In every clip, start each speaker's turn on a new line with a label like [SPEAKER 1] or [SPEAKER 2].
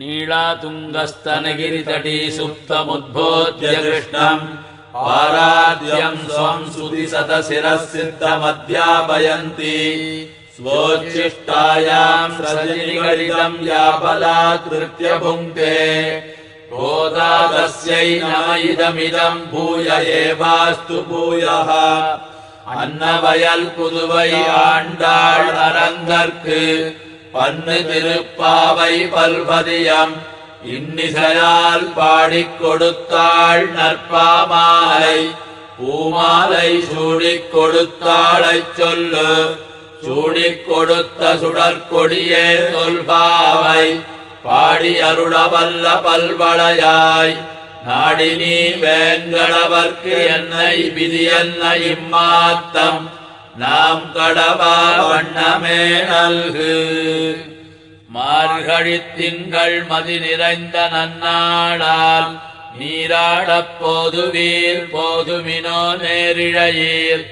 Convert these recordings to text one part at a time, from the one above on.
[SPEAKER 1] नीलातुङ्गस्तनगिरितटी तुङ्गस्तनगिरितटी सुप्तमुद्भोध्यकृष्णम् पाराद्यम् स्वम् सुति सत स्वोच्छिष्टायाम् तल्लिगरिदम् याफलात् कृत्यभुङ्क्ते गोदादस्यै तस्यै इदमिदम् भूय एवास्तु भूयः। अन्नवयल् आण्डाळ् अरङ्गर्क् பண்ணு திருப்பாவை பல்பதியம் இன்னிசையால் பாடிக் கொடுத்தாள் நற்பாமாலை. பூமாலை சூடிக் கொடுத்தாளைச் சொல்லு. சூடிக் கொடுத்த சுடற்கொடியே சொல்பாவை பாடி அருளவல்ல பல்வளையாய். நாடினி வேங்கடவர்க்கு என்னை விதி என்ன இம்மாத்தம். நாம் கடவா வண்ணமே நல்கு. மார்கழித்திங்கள் மதி நிறைந்த நன்னாளால் நீராடப் போதுவீர் போதுமினோ நேரிழையீர்.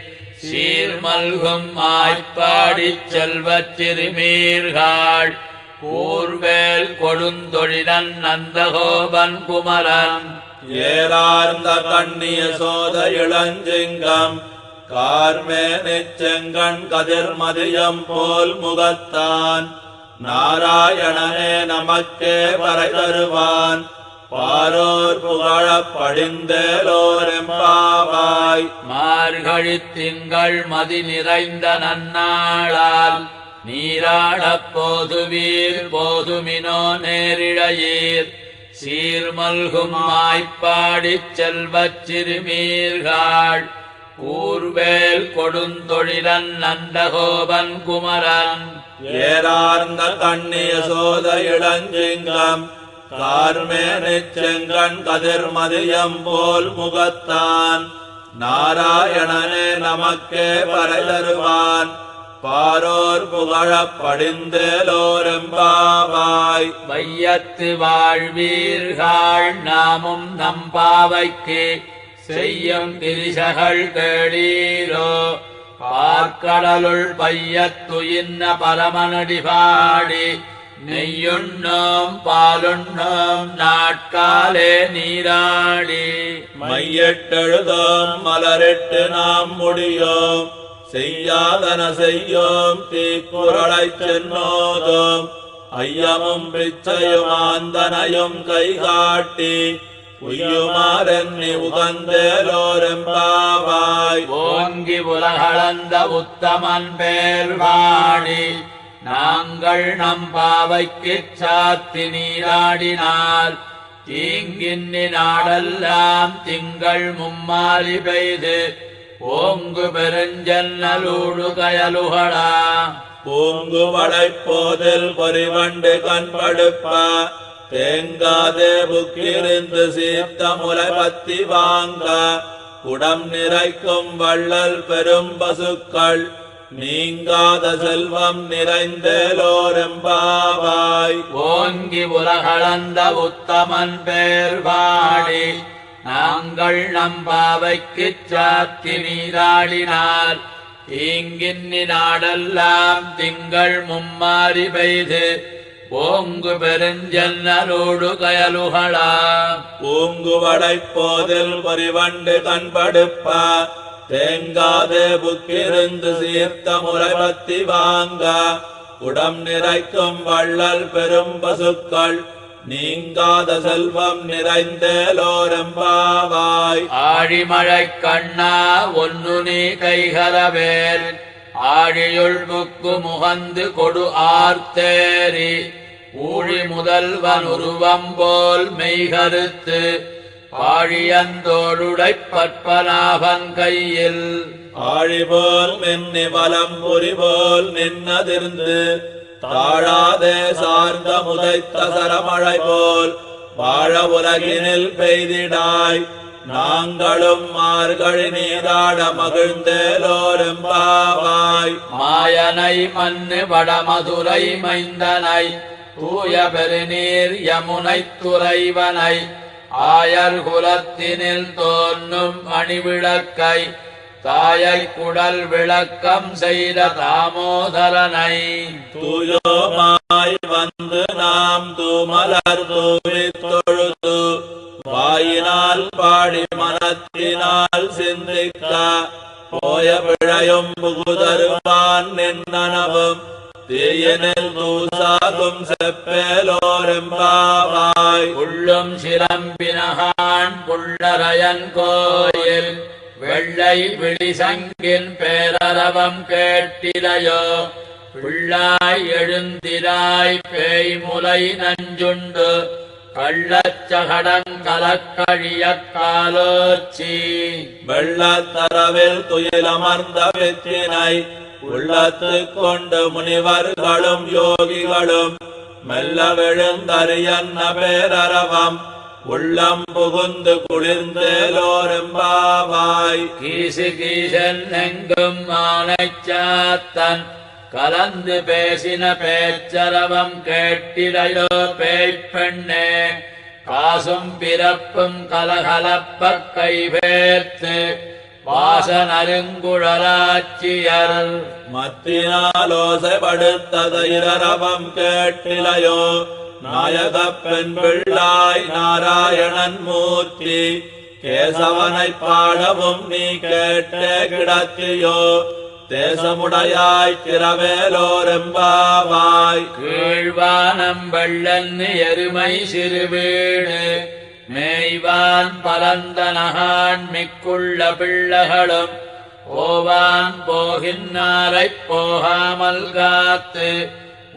[SPEAKER 1] சீர்மல்கும் ஆய்ப்பாடிச் செல்வச் சிறுமீர்காள். கூர்வேல் கொடுந்தொழிலன் நந்தகோபன் குமரன்.
[SPEAKER 2] ஏறார்ந்த கண்ணிய சோத இளஞ்சிங்கம். கார்மேனிச் செங்கண் கதிர்மதியம் போல் முகத்தான் நாராயணனே நமக்கே வரை தருவான் பாரோர் புகழ படிந்தேலோரெம்பாவாய்
[SPEAKER 1] மார்கழித் திங்கள் மதி நிறைந்த நன்னாளால் நீராடப் போதுவீர் போதுமினோ நேரிழையீர் சீர்மல்கும் மாய்ப்பாடிச் செல்வச் சிறுமீர்காள் ஊர்வேல் கொடுந்தொழிலன் நந்தகோபன் குமரன்.
[SPEAKER 2] ஏறார்ந்த கண்ணிய சோத இளஞ்சிங்கம் கார்மேனிச் செங்கண் கதிர்மதியம் போல் முகத்தான். நாராயணனே நமக்கே பறை தருவான் பாரோர் புகழப் படிந்தேலோரெம்பாவாய்.
[SPEAKER 1] வையத்து வாழ்வீர்கள் நாமும் நம்பாவைக்கு செய்யும் திரிசகள் கேளீரோ பார்க்கடலுள் பையத்துயின்ன பரமனடி பாடி நெய்யுண்ணோம் பாலுண்ணோம் நாட்காலே நீராடி.
[SPEAKER 2] மையெட்டெழுதோம் மலரிட்டு நாம் முடியோம். செய்யாதன செய்யோம் தீக்குரளை சென்னோதோம். ஐயமும் பிச்சையும் ஆந்தனையும் கை காட்டி உய்யுமாறென்னி உகந்தேலோரெம்பாவாய்
[SPEAKER 1] ஓங்கி உலகளந்த உத்தமன் பேர் வாடி நாங்கள் நம் பாவைக்குச் சாத்தி நீராடினால் தீங்கின்னி நாடெல்லாம் திங்கள் மும்மாறி பெய்து ஓங்கு பெருஞ்சன்னலூடு கயலுகளா.
[SPEAKER 2] பூங்குவளை போதில் பொறிவண்டு கண்படுப்ப. தேங்காதே புக்கிலிருந்து சீத்த பத்தி வாங்க. குடம் நிறைக்கும் வள்ளல் பெரும் பசுக்கள். நீங்காத செல்வம் நிறைந்தேலோரெம்பாவாய்.
[SPEAKER 1] ஓங்கி உலகளந்த உத்தமன் பேர் வாடி. நாங்கள் நம் பாவைக்கு சாத்தி நீராடினார் தீங்கின்னி நாடெல்லாம் திங்கள் மும்மாறி பெய்து. ஓங்கு பெருஞ்சன்னலோடு கயலுகளா.
[SPEAKER 2] பூங்குவளை போதில் பொறிவண்டு கண்படுப்ப. தேங்காதே புக்கிருந்து சீர்த்த முறை பத்தி வாங்க. உடம் நிறைக்கும் வள்ளல் பெரும் பசுக்கள். நீங்காத செல்வம் நிறைந்தேலோரெம்பாவாய்
[SPEAKER 1] ஆழிமழை கண்ணா ஒன்னு நீ கைகரவேல். ஆழியுள் முக்கு முகந்து கொடு ஆர்த்தேரி. ஊழி முதல்வன் உருவம் போல் மெய்கருத்து ஆழியந்தோடுடைப் பற்பனாபன் கையில்.
[SPEAKER 2] ஆழிபோல் மின்னி வலம் புரி போல் நின்னதிர்ந்து தாழாதே சார்ந்த முதைத்த சரமழை போல் வாழ உலகினில் பெய்திடாய். நாங்களும் மார்கழி நீராட மகிழ்ந்தேலோரெம்பாவாய்.
[SPEAKER 1] மாயனை மண்ணு வடமதுரை மைந்தனை தூய பெருநீர் யமுனை துறைவனை ஆயர் குலத்தினில் தோன்றும் மணிவிளக்கை தாயை குடல் விளக்கம் செய்த தாமோதரனை.
[SPEAKER 2] தூயோமாய் வந்து நாம் தூமலர் தூவி தொழுது வாயினால் பாடி மனத்தினால் சிந்திக்க போய பிழையும் புகுதருவான் நின்னனவும். தீயனில் தூசாகும் செப்பேலோரெம்பாவாய்
[SPEAKER 1] உள்ளும் சிலம்பினகான் புள்ளரையன் கோயில். வெள்ளை விழிசங்கின் பேரரவம் கேட்டிலையோ. பிள்ளாய் எழுந்திராய் பேய் முலை நஞ்சுண்டு கள்ளச்சகடங்கலக்கழிய காலோச்சி.
[SPEAKER 2] வெள்ளத்தரவில் துயிலமர்ந்த வெற்றினை உள்ளத்து கொண்டு முனிவர்களும் யோகிகளும் மெல்ல விழுந்தறியன்ன பேரரவம் உள்ளம் புகுந்து குளிர்ந்தேலோரும் பாவாய்
[SPEAKER 1] கீசு கீசன் எங்கும் ஆனைச்சாத்தன் கலந்து பேசின பேச்சரவம் கேட்டிடையோ பேய்ப்பெண்ணே. காசும் பிறப்பும் கலகலப்ப கைவேர்த்து வாசனருங்குழலாட்சியர்
[SPEAKER 2] மத்தினாலோசைப்படுத்தத இரரவம் கேட்டிலையோ நாயக பெண் பிள்ளாய் நாராயணன் மூர்த்தி கேசவனை பாடவும் நீ கேட்டே கிடத்தியோ தேசமுடையாய் திரவேலோரெம்பாவாய்
[SPEAKER 1] கீழ்வானம் வெள்ளன் எருமை சிறுவீடு மேய்வான் பலந்தனகான்மிக்குள்ள பிள்ளைகளும் ஓவான் போகின்னாரைப் போகாமல் காத்து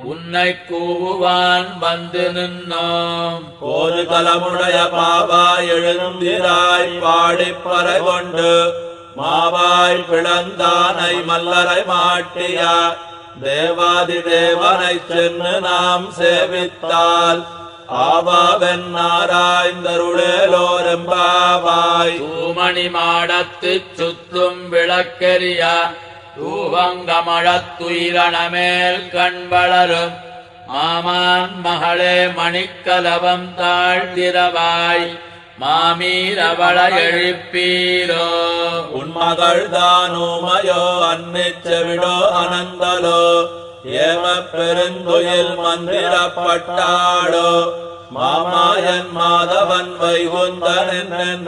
[SPEAKER 1] உன்னை கூவுவான் வந்து நின்னோம்.
[SPEAKER 2] ஒரு கலமுடைய பாவாய் எழுந்திராய் பாடிப்பறை கொண்டு மாவாய் பிளந்தானை மல்லரை மாட்டிய தேவாதி தேவனை சென்று நாம் சேவித்தால் ஆவாவென் நாராய்ந்தருளேலோரெம்பாவாய்
[SPEAKER 1] தூமணி மாடத்துச் சுற்றும் விளக்கெரிய தூவங்கமழத்துயிரணமேல் கண் வளரும். மாமான் மகளே மணிக்கலவம் தாழ்ந்திரவாய் மாமீரவள எழுப்பீரோ.
[SPEAKER 2] உன் மகள் தானுமயோ அன்னிச்சவிடோ அனந்தலோ. ஏம பெருந்துயில் மந்திரப்பட்டாடோ மாமாயன் மாதவன் வைகுந்தன்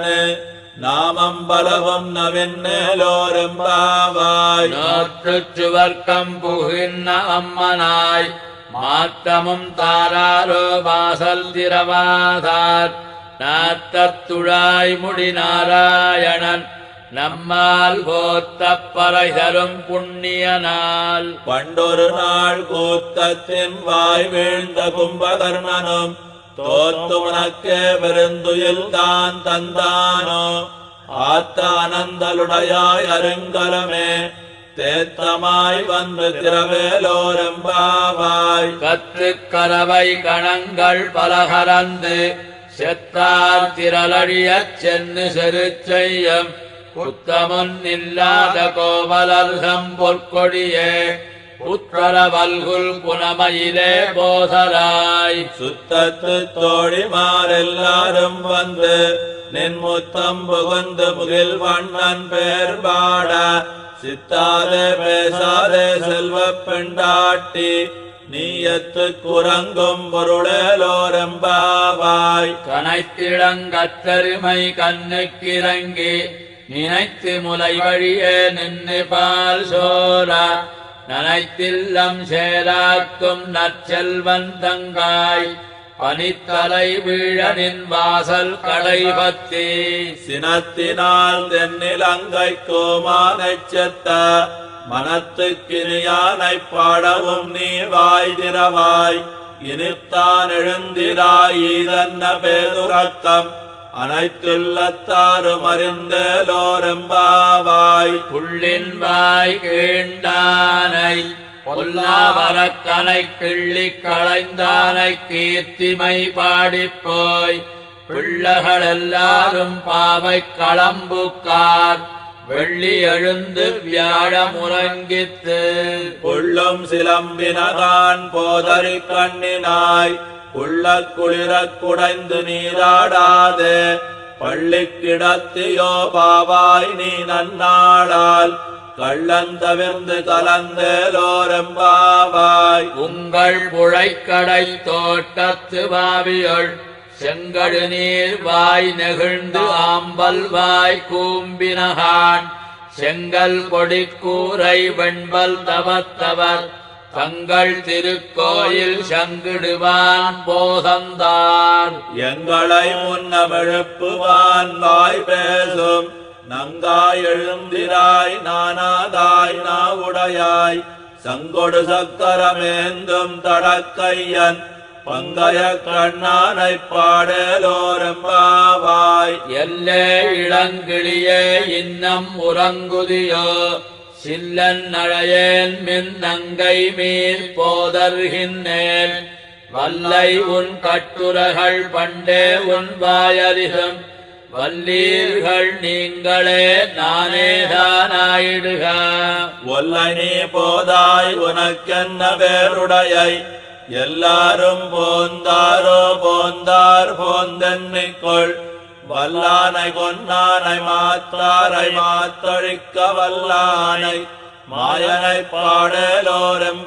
[SPEAKER 2] நாமம் பலவும் நவின்னேலோரெம்பாவாய்.
[SPEAKER 1] நோற்றுச் சுவர்க்கம் புகின்ன அம்மனாய். மாத்தமும் தாராரோ வாசல் திரவாதார் நாத்தத்துழாய் முடி நாராயணன். நம்மால் போத்தப் பறை தரும் புண்ணிய நாள்
[SPEAKER 2] பண்டொரு நாள் கூத்தத்தின் வாய் வீழ்ந்த கும்பகர்ணனும் தோத்து உனக்கே பெருந்துயில் தான் தந்தானோ? ஆத்த அனந்தலுடையாய் அருங்கலமே தேத்தமாய் வந்து திரவேலோரெம்பாவாய்.
[SPEAKER 1] கத்துக் கரவை கணங்கள் பலகரந்து செத்தார் திரளழியச் சென்னு செரு செய்யும் புத்தமுன் இல்லாத கோவலர்சம் பொற்கொடியே புத்தர வல்குல் புனமயிலே போதராய்
[SPEAKER 2] சுத்தத்து தோழிமாரெல்லாரும் வந்து நின் முத்தம் புகுந்து முகில் வண்ணன் பேர் பாட சித்தாதே பேசாதே செல்வ பெண்டாட்டி நீயத்து குரங்கும் பொருளேலோரெம்பாவாய்
[SPEAKER 1] கனைத்திடங்கத்தருமை கண்ணுக்கிறங்கி நினைத்து முலை வழியே நின்று பால் சோர நனைத்தில்லம் சேராக்கும் நற்செல்வன் தங்காய் பனித்தலை வீழனின் வாசல் களைபத்தி.
[SPEAKER 2] சினத்தினால் தென்னிலங்கை கோமானை செத்த மனத்துக்கினியானைப் பாடவும் நீ வாய் திறவாய். இனித்தான் எழுந்திராய் இதன்ன பேதுரக்கம் அனைத்துள்ளத்தாரும் அறிந்தேலோரெம்பாவாய்
[SPEAKER 1] புள்ளின் வாய் கீண்டானை பொல்லாவரக்கனை கிள்ளிக் களைந்தானை கீர்த்திமை பாடிப்போய். பிள்ளைகள் எல்லாரும் பாவை களம்புக்கார் வெள்ளி எழுந்து வியாழ முறங்கித்து
[SPEAKER 2] உள்ளும் சிலம்பினகான் போதறி கண்ணினாய் உள்ள குளிரக் குடைந்து நீராடாதே. பள்ளி கிடத்தியோ பாவாய் நீ நன்னாடால் கள்ளந்தவிர்ந்து கலந்தேலோரெம்பாவாய்.
[SPEAKER 1] உங்கள் புழைக்கடை தோட்டத்து வாவியொள் செங்கடு நீர் வாய் நெகிழ்ந்து ஆம்பல் வாய் கூம்பினகான். செங்கல் கொடிக்கூரை வெண்பல் தவத்தவர் தங்கள் திருக்கோயில் சங்கிடுவான் போதந்தார்.
[SPEAKER 2] எங்களை முன்னமெழுப்புவான் வாய் பேசும். நங்காய் எழுந்திராய் நானாதாய் நாவுடையாய். சங்கொடு சக்கரமேந்தும் தடக்கையன். பங்கய கண்ணானை பாடலோரெம்பாவாய்
[SPEAKER 1] எல்லே இளங்கிளியே இன்னம் உறங்குதியோ? சில்லன் நழையேன் மின் நங்கை மீர் போதர்கின்றேன் வல்லை உன் கட்டுரகள் பண்டே உன் வாயறிகும். வல்லீர்கள் நீங்களே நானேதானாயிடுக
[SPEAKER 2] ஒல்லை நீ போதாய் உனக்கென்ன வேறுடையை? எல்லாரும் போந்தாரோ போந்தார் போந்தென்னிக்கொள். வல்லானை கொன்னானை மாத்தாரை மாத்தொழிக்க வல்லானை மாயனை பாடலோரெம்பாவாய்.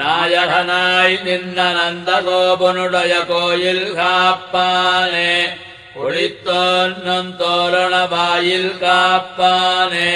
[SPEAKER 1] நாயகனாய் நின்ன நந்த கோபனுடைய கோயில் காப்பானே ஒளித்தோன்னும் தோரண வாயில் காப்பானே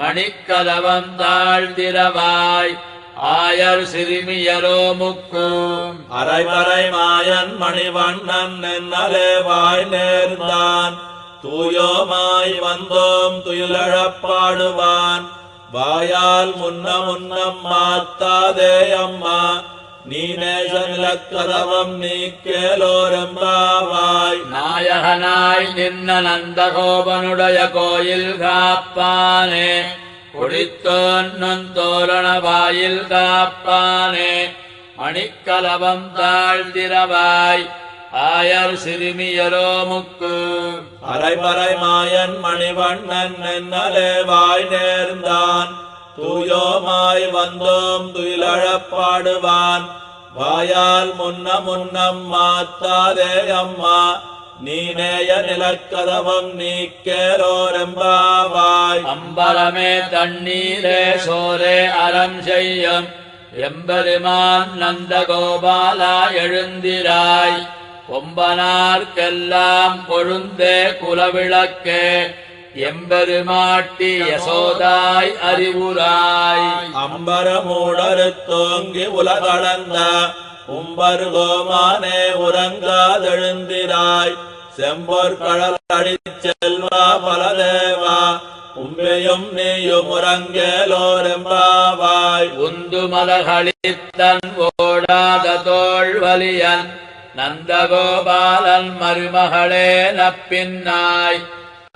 [SPEAKER 1] மணிக்கதவம் தாழ்ந்திரவாய். ஆயர் சிறுமியரோ முக்கும்.
[SPEAKER 2] அரைமறை மாயன் மணிவண்ணன் நென்னலே வாய் நேர்ந்தான். தூயோமாய் வந்தோம் துயிலழப்பாடுவான். வாயால் முன்ன முன்னம் மாத்தாதே அம்மா. நீ நேசநிலக்கதவம் நீக்கேலோரெம்பாவாய்.
[SPEAKER 1] நாயகனாய் நின்ன நந்தகோபனுடைய கோயில் காப்பானே. குடித்தோன்னும் தோரண வாயில் காப்பானே மணிக்கலவம் தாழ்ந்திரவாய் ஆயர் சிறுமியரோ முக்கு
[SPEAKER 2] அரைமறை மாயன் மணிவண்ணன் நென்னலே வாய் நேர்ந்தான் தூயோமாய் வந்தோம் துயிலழப்பாடுவான் வாயால் முன்ன முன்னம் மாத்தாதே அம்மா நீ நேய நிலக்கதவம் நீக்கேரோரெம்பாவாய்
[SPEAKER 1] அம்பலமே தண்ணீரே சோரே அறம் செய்யும். எம்பெருமான் நந்தகோபாலா எழுந்திராய். கொம்பனார்க்கெல்லாம் கொழுந்தே குலவிளக்கே. எம்பெருமாட்டி யசோதாய் அறிவுராய்
[SPEAKER 2] அம்பரமூடரு தோங்கி உலகளந்த உம்பர் கோமானே உறங்காதெழுந்திராய். செம்பொற் கடல் செல்வா பலதேவா உம்பையும் நீயும் உறங்கேலோரெம்பாவாய்
[SPEAKER 1] உந்து மலகளித்தன் ஓடாத தோள்வலியன் நந்தகோபாலன் மருமகளே நப்பின்னாய்.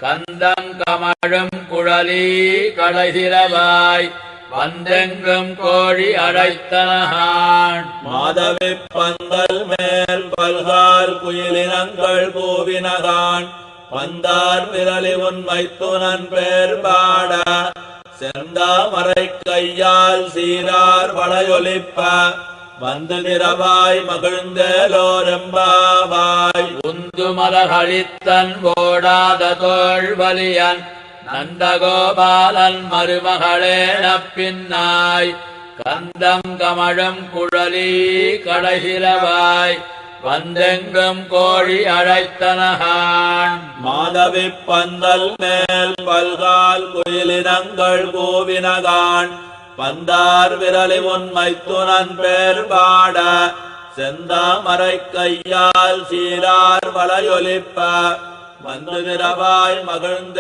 [SPEAKER 1] கந்தங்கமழும் குழலி கடைசிரவாய் வந்தெங்கும் கோழி அழைத்தனகான்
[SPEAKER 2] மாதவி பந்தல் மேல் பல்கார் குயிலினங்கள் கூவினகான் வந்தார் விரலி உண்மை துணன் பேர் பாட. செந்தாமரை கையால் சீரார் வளையொலிப்ப. வந்து நிறவாய் மகிழ்ந்தேலோரெம்பாவாய்
[SPEAKER 1] உந்து மலகளித்தன் ஓடாத தோள்வலியன். நந்தகோபாலன் மருமகளேன பின்னாய் கந்தம் கமழம் குழலி கடைசிரவாய் வந்தெங்கும் கோழி அழைத்தனகான்.
[SPEAKER 2] மாதவி பந்தல் மேல் பல்கால் குயிலினங்கள் கோவினகான் பந்தார் விரலி உண்மை துணன் பேர் பாட. செந்தாமரை கையால் சீரார் வளையொலிப்ப வந்து நிறவாய் மகிழ்ந்தேலோரெம்பாவாய்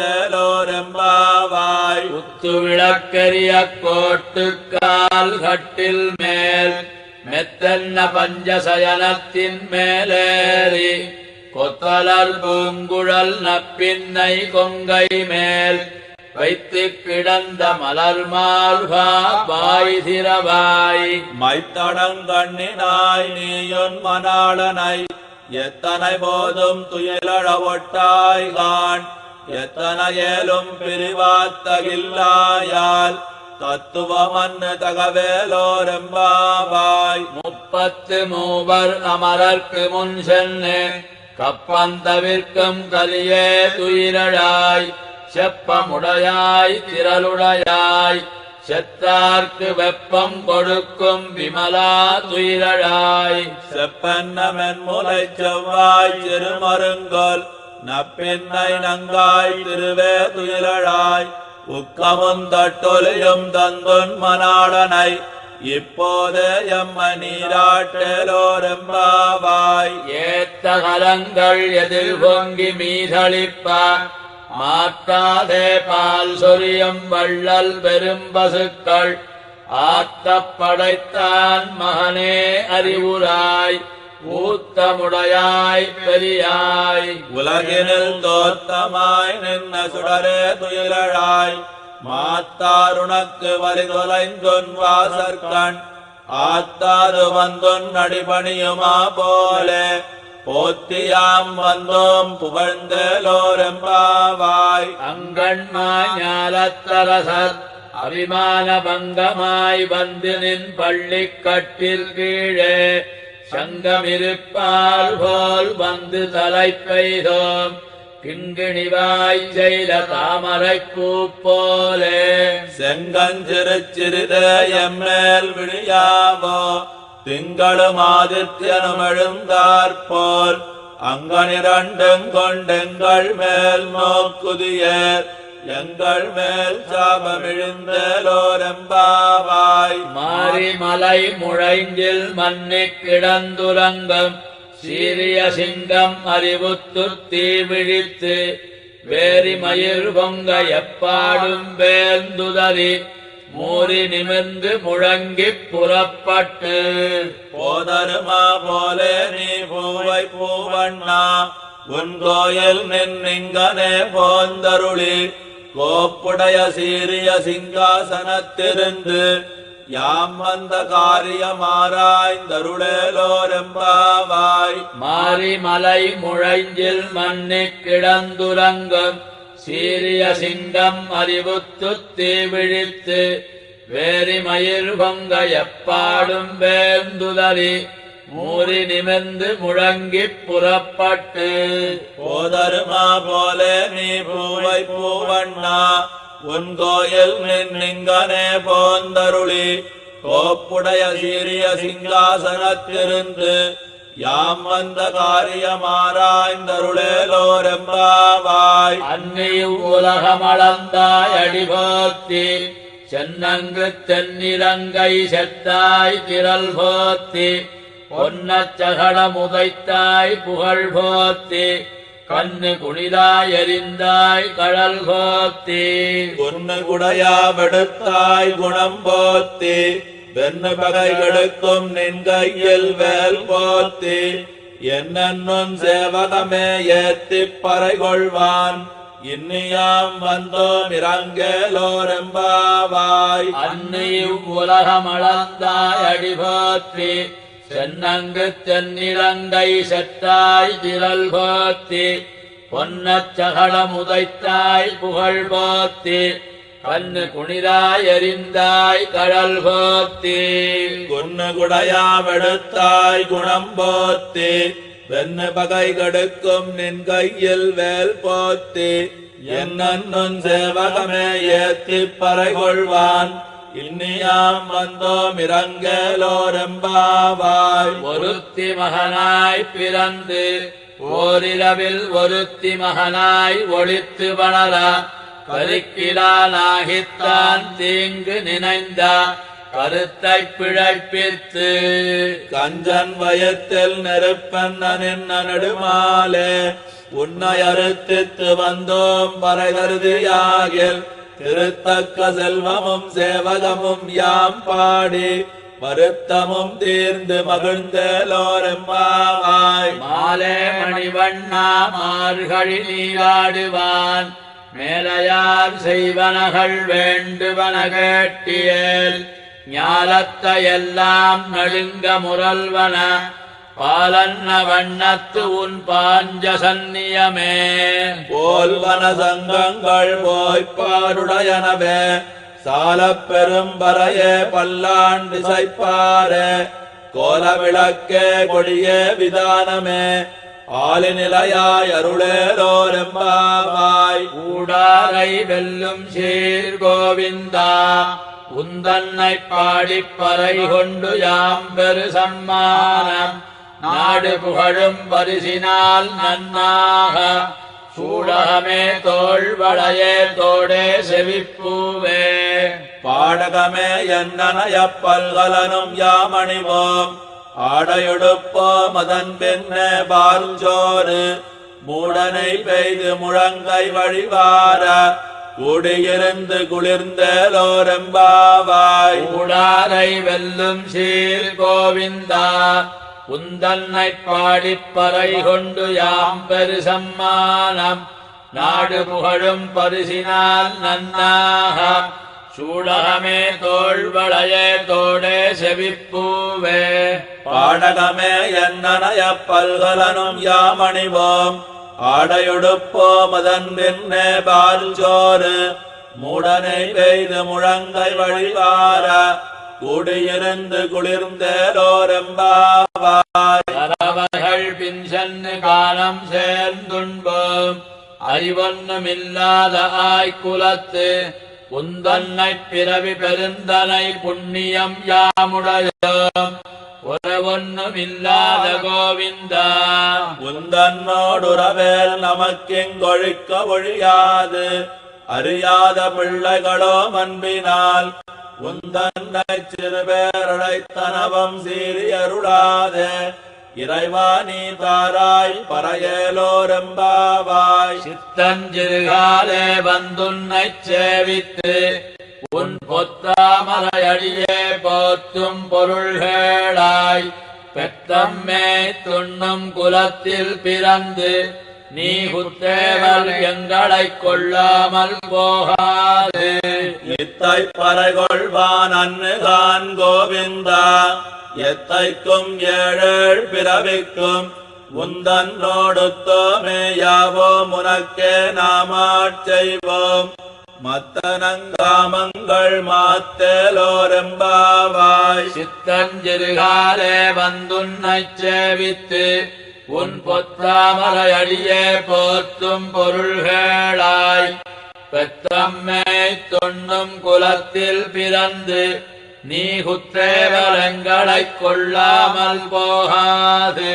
[SPEAKER 1] குத்து விளக்கரிய கோட்டுக்கால் கட்டில் மேல் மெத்தன்ன பஞ்சசயனத்தின் மேலேறி கொத்தலர் பூங்குழல் நப்பின்னை கொங்கை மேல் வைத்து கிடந்த மலர் மால்வா வாய் திரவாய்
[SPEAKER 2] மைத்தடங்கண்ணினாய் நீயுன் மணாளனை எத்தனை போதும் துயிலழ ஒட்டாய் எத்தனை ஏலும் பிரிவாத்தகில்லாயால் தத்துவமன்னு தகவேலோரெம்பாவாய்.
[SPEAKER 1] முப்பத்து மூவர் அமரர்க்கு முன் சென்று கப்பந்தவிற்கும் கலியே துயிரழாய் செப்பமுடையாய் திரளுடையாய் செத்தார்க்கு வெப்பம் கொடுக்கும் விமலா துயிரழாய்
[SPEAKER 2] செப்பன்னமென் முலை செவ்வாய் திருமருங்கோல் நப்பின்னை நங்காய் திருவே துயிலழாய். உக்கமுந்தட்டொலியும் தந்துன் மணாளனை இப்போதே எம்ம நீராட்டலோரெம்பாவாய்.
[SPEAKER 1] ஏத்த கலங்கள் எதிர் பொங்கி மீதளிப்ப. மாற்றாதே பால் சொரியம் வள்ளல் பெரும்பசுக்கள் பசுக்கள். படைத்தான் மகனே அறிவுராய். ஊத்தமுடையாய் பெரியாய்.
[SPEAKER 2] உலகினில் தோத்தமாய் நின்ன சுடரே துயிலழாய். மாத்தாருணக்கு வரிதொலைந்தொன் வாசற்கண். ஆத்தாது வந்தொன் அடிபணியுமா போலே. போத்தியாம் வந்தோம் புகழ்ந்தலோரெம்பாவாய்.
[SPEAKER 1] அங்கண்மாய் ஞாலத்தரசர் அபிமான பங்கமாய் வந்து நின் பள்ளிக் கட்டில் கீழே சங்கமிருப்பால் போல் வந்து தலை பெய்தோம். கிண்கிணிவாய் செய்த தாமரைப் பூ போலே
[SPEAKER 2] செங்கஞ்சிறு சிறிதே எம்மேல் விழியாவோ. திங்களும் ஆதித்யனும் எழுந்தாற்போல் அங்கனிரண்டும் கொண்டெங்கள் மேல் நோக்குதியர் எங்கள் மேல் சாபமிழிந்தலோரெம்பாவாய்.
[SPEAKER 1] மாரிமலை முழைஞ்சில் மன்னிக் கிடந்துறங்கம் சீரிய சிங்கம் அறிவுத்து தீ விழித்து வேரி மயிர் பொங்க எப்பாடும் வேந்துதறி மூறி நிமிர்ந்து முழங்கிப் புறப்பட்டு
[SPEAKER 2] போதருமா போலே நீ பூவை பூவண்ணா உன் கோயில் நின்னிங்கனே போந்தருளி. கோப்புடைய சீரிய சிங்காசனத்திருந்து யாம் வந்த காரியமாராய்ந்தருளேலோரெம்பாவாய்
[SPEAKER 1] மாரிமலை முழைஞ்சில் மன்னிக் கிடந்துறங்கம் சீரிய சிங்கம் அறிவுத்துத் தீ விழித்து வேரி மயிர் பொங்க எப்பாடும் வேந்துதறி மூறி நிமிர்ந்து முழங்கிப் புறப்பட்டு.
[SPEAKER 2] போதருமா போல நீ பூவை பூவண்ணா உன் கோயில் நின்னிங்கனே போந்தருளி. கோப்புடைய சீரிய சிங்காசனத்திருந்து யாம் வந்த காரியமாராய்ந்தருளேலோரெம்பாவாய்.
[SPEAKER 1] அன்னை உலகமளந்தாய் அடிபோத்தி சென்னங்கு தென்னிலங்கை செத்தாய் திரள் போத்தி பொன்னச்சகட முதைத்தாய் புகழ் போத்தி கண்ணு குளிராய் எரிந்தாய் கடல் போத்தி.
[SPEAKER 2] உன்னு குடையாவெடுத்தாய் குணம் போத்தி வெண்ணு பகைகளுக்கும் நின் கையில் வேல் போத்தி என்னும் சேவகமே ஏத்தி பறை கொள்வான் இன்னியாம் வந்தோம் இறங்கலோரெம்பாவாய்.
[SPEAKER 1] அன்னை உலகமளந்தாய் அடிபோத்தி சென்னங்கு தென்னிலங்கை செத்தாய் திரல் போத்தி பொன்னச்சகட முதைத்தாய் புகழ் போத்தி கண்ணு குனிராய் எரிந்தாய் கடல் போத்தி.
[SPEAKER 2] குன்னு குடையாவெடுத்தாய் குணம் போத்தி. வெண்ணு பகை கடுக்கும் நின் கையில் வேல் போத்தி. என்னும் சேவகமே ஏத்திப் பறை கொள்வான் இன்னியாம் வந்தோம் இறங்கலோரெம்பாவாய்.
[SPEAKER 1] ஒருத்தி மகனாய் பிறந்து ஓரிரவில் ஒருத்தி மகனாய் ஒளித்து வளர. கருக்கிலானாகித்தான் தீங்கு நினைந்த கருத்தை பிழைப்பித்து
[SPEAKER 2] கஞ்சன் வயத்தில் நெருப்பன்னனின் நடுமாலே உன்னை அறுத்தித்து வந்தோம் பறைகருதியாகில் திருத்தக்க செல்வமும் சேவகமும் யாம் பாடி வருத்தமும் தீர்ந்து மகிழ்ந்தலோரெம்பாவாய்.
[SPEAKER 1] மாலே மணிவண்ணா மார்கழி நீராடுவான். மேலையார் செய்வனகள் வேண்டுவன கேட்டியேல் ஞாலத்தையெல்லாம் நழுங்க முரல்வன பாலன்ன வண்ணத்து உன் பாஞ்ச சந்நியமே.
[SPEAKER 2] போல்வன சங்கங்கள் போய்ப்பாருடையனவே சாலப் பெரும்பறையே பல்லாண்டு சைப்பாரே கோல விளக்கே கொடியே விதானமே. ஆலிநிலையாய் அருளேலோரெம்பாவாய்
[SPEAKER 1] கூடாரை வெல்லும் சீர் கோவிந்தா. உந்தன்னை பாடிப் பறை கொண்டு யாம் பெரு சம்மானம். நாடு புகழும் பரிசினால் நன்னாக. சூடகமே தோள் வளையே தோடே செவிப்பூவே.
[SPEAKER 2] பாடகமே என்னனைய பல்கலனும் யாமணிவோம். ஆடையொடுப்போம் அதன் பின்ன பால்சோறு மூடனை பெய்து முழங்கை வழிவார. கூடியிருந்து குளிர்ந்தேலோரெம்பாவாய்.
[SPEAKER 1] உடாரை வெல்லும் சீர் கோவிந்தா. உந்தன்னை பாடிப்பறை கொண்டு யாம் பெரு சம்மானம் நாடு புகழும் பரிசினால் நன்னாக சூடகமே தோள் வளையே தோடே செவிப்பூவே.
[SPEAKER 2] பாடகமே என்னனைய பல்கலனும் யாமணிவோம். ஆடையொடுப்போம் அதன் பின்னே பால்சோறு. மூடனை பெய்து முழங்கை வழிவார. கூடியிருந்து குளிர்ந்தேலோரெம்பாவாய்
[SPEAKER 1] பறவைகள் பின் சென்று காலம் சேர்ந்துண்போம். அறிவொன்னுமில்லாத ஆய்குலத்து உந்தன்னை பிறவி பெருந்தனை புண்ணியம் யாமுடையோம் உறவொன்னுமில்லாத கோவிந்தா.
[SPEAKER 2] உந்தன்னோடுறவேல் நமக்கெங்கொழிக்க ஒழியாது. அறியாத பிள்ளைகளோ அன்பினால் உந்தன்னை சிறுபேரழைத்தனவம் சீறி அருளாதே இறைவா நீ தாராய் பறையலோரெம்பாவாய்
[SPEAKER 1] சித்தஞ்சிறுகாலே வந்துன்னை சேவித்து உன் பொத்தாமலையடியே போற்றும் பொருள்களாய். பெத்தம்மே துண்ணும் குலத்தில் பிறந்து நீ குத்தேவல் எங்களை கொள்ளாமல் போகாதே.
[SPEAKER 2] இத்தை பறைகொள்வான் அன்னுகான் கோவிந்தா. எத்தைக்கும் ஏழேழ் பிறவிக்கும் உந்தன்னோடுத்தோமே யாவோம் உனக்கே நாமாட் செய்வோம். மத்தனங்காமங்கள் மாத்தேலோரெம்பாவாய்.
[SPEAKER 1] சித்தஞ்சிறுகாலே வந்துன்னைச் சேவித்து உன் பொத்தாமரையடியே போற்றும் பொருள்களாய். பெத்தம்மை தொண்ணும் குலத்தில் பிறந்து நீ குத்தேவலங்களைக் கொள்ளாமல் போகாது.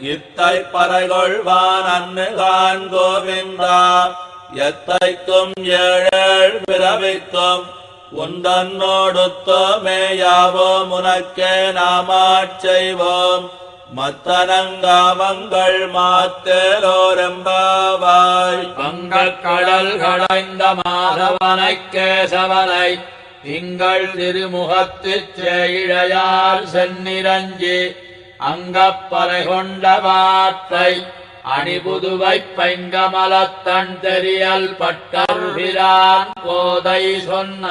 [SPEAKER 2] இத்தை பறைகொள்வான் அன்னுகான் கோவிந்தா. எத்தைக்கும் ஏழேழ் பிறவிக்கும் உந்தன்னோடுத்தோமே யாவோம் உனக்கே நாமாச் செய்வோம் மத்தனங்காமங்கள் மாத்தேலோரெம்பாவாய்.
[SPEAKER 1] வங்கக் கடல் கடைந்த மாதவனை கேசவனை திங்கள் திருமுகத்துச் செய்ழையால் சென்னிரஞ்சி அங்கப்பறை கொண்ட வார்த்தை அணிபுதுவை பைங்கமலத்தன் தெரியல் பட்டருகிறான் போதை சொன்ன.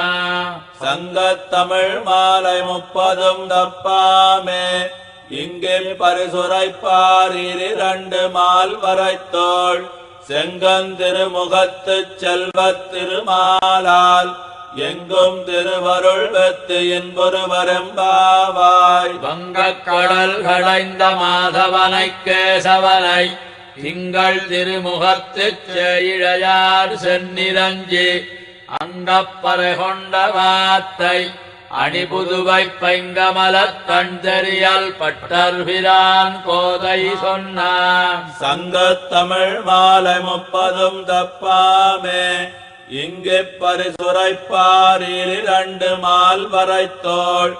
[SPEAKER 2] சங்கத்தமிழ் மாலை முப்பதும் தப்பாமே. இங்கே பரிசுரைப்பார் இரண்டு மால் வரைத்தோள். செங்கந்திருமுகத்து செல்வத் திருமாலால். எங்கும் திருவருள் வெத்து என்பொருவரெம்பாவாய்.
[SPEAKER 1] வங்கக் கடல் கடைந்த மாதவனை கேசவனை. திங்கள் திருமுகத்துச் செய்ழையார் சென்னிரஞ்சி அங்கப்பறை கொண்ட வாத்தை அணிபுதுவை பைங்கமலத் தன் தெரியல் பட்டர்பிரான் கோதை சொன்னான்.
[SPEAKER 2] சங்கத்தமிழ் மாலை முப்பதும் தப்பாமே இங்கு பரிசுரைப்பாரில் இரண்டு மால் வரைத்தோள்.